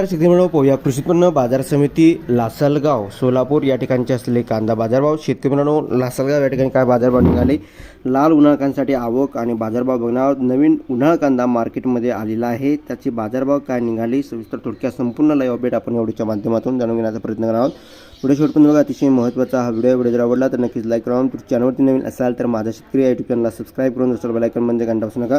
नमस्कार शेतकरी या पोया कृषी उत्पन्न बाजार समिती लासलगाव सोलापूर या ठिकाणचे असलेले कांदा बाजारभाव. शेतकरी मित्रांनो लासलगाव या ठिकाणी काय बाजारभाव निघाले? लाल उन्हाळ आवक आणि बाजारभाव बघणार. नवीन उन्हाळ कांदा मार्केटमध्ये आलेला आहे. त्याचे बाजारभाव काय निघाले? सविस्तर थोडक्यात संपूर्ण लाईव्ह अपडेट आपण व्हिडिओच्या माध्यमातून जाणून घेण्याचा प्रयत्न करणार आहोत. व्हिडिओ शेवटपर्यंत बघा. अतिशय महत्त्वाचा हा व्हिडिओ व्हिडिओ जर आवडला तर नक्कीच लाईक करा. तुमच्या चॅनलवरती नवीन असाल तर माझा शेतकरी या यूट्यूब चॅनलला सबस्क्राईब करून दुसरं बेलायकन म्हणजे घंटा असू नका.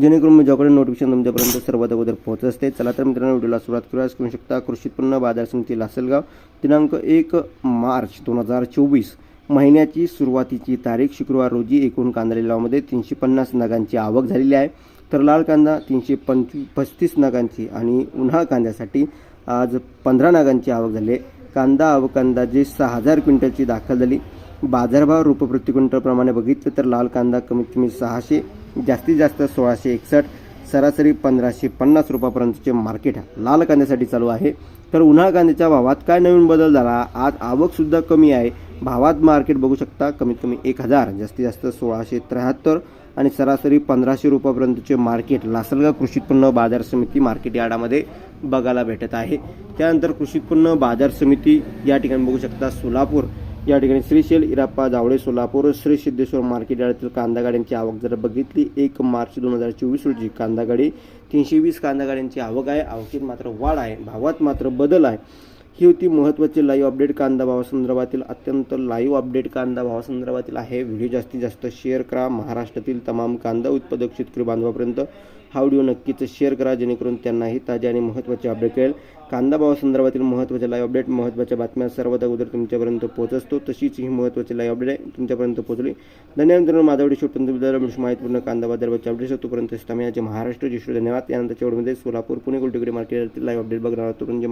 जेणेकरून मी ज्याकडे नोटिफिकेशन तुमच्यापर्यंत सर्वात अगोदर पोहोचत असते. चला तर मित्रांनो व्हिडिओला सुरुवात करूया करू शकता. कृषी उत्पन्न बाजार समिती लासलगाव दिनांक एक मार्च दोन हजार चोवीस. महिन्याची सुरुवातीची तारीख शुक्रवार रोजी एकूण कांदा लिलावामध्ये तीनशे पन्नास नगांची आवक झालेली आहे. तर लाल कांदा तीनशे पंच पस्तीस नगांची आणि उन्हाळ कांद्यासाठी आज पंधरा नगांची आवक झाली. आहे कांदा आवक अंदाजे सहा हजार क्विंटलची दाखल झाली. बाजारभाव रुपये प्रति क्विंटलप्रमाणे बघितलं तर लाल कांदा कमीत कमी सहाशे जास्तीत जास्त सोळाशे एकसष्ट सरासरी पंधराशे पन्नास रुपयापर्यंतचे मार्केट लाल कांद्यासाठी चालू आहे. तर उन्हाळ कांद्याच्या भावात काय नवीन बदल झाला? आज आवकसुद्धा कमी आहे. भावात मार्केट बघू शकता कमीत कमी एक हजार जास्तीत जास्त सोळाशे त्र्याहत्तर आणि सरासरी पंधराशे रुपयापर्यंतचे मार्केट लासलगाव कृषी उत्पन्न बाजार समिती मार्केट यार्डामध्ये बघायला भेटत आहे. त्यानंतर कृषी उत्पन्न बाजार समिती या ठिकाणी बघू शकता सोलापूर या ठिकाणी श्रीशैल इराप्पा जावळे सोलापूर श्री सिद्धेश्वर मार्केट यार्डातील कांदा गाड्यांची आवक जर बघितली एक मार्च दोन हजार चोवीस रोजी कांदा गाडी तीनशे वीस कांदा गाड्यांची आवक आहे. आवकीत मात्र वाढ आहे. भावात मात्र बदल आहे. ही होती महत्त्वाची लाईव्ह अपडेट कांदा भावासंदर्भातील अत्यंत लाईव्ह अपडेट कांदा भावासंदर्भातील आहे. व्हिडिओ जास्तीत जास्त शेअर करा. महाराष्ट्रातील तमाम कांदा उत्पादक शेतकरी बांधवापर्यंत हा व्हिडिओ नक्कीच शेअर करा. जेणेकरून त्यांनाही ताजे आणि महत्त्वाचे अपडेट कळेल. कांदा भावासंदर्भातील महत्त्वाचे लाईव्ह अपडेट महत्त्वाच्या बातम्या सर्वात अगोदर तुमच्यापर्यंत पोहोचतो. तशीच ही महत्त्वाची लाईव्ह अपडेट आहे. तुमच्यापर्यंत पोहोचली. धन्यवाद मित्रांनो. माझा व्हिडिओ शूट माहितीपूर्ण कांदा बाजारबाबतचे अपडेट्स तोपर्यंत तोपर्यंत महाराष्ट्र. जिशू धन्यवाद. यानंतरच्या चेवडमध्ये सोलापूर पुणे गुलटेकडी मार्केटतील लाईव्ह अपडेट बघणार आहोत. तोपर्यंत जे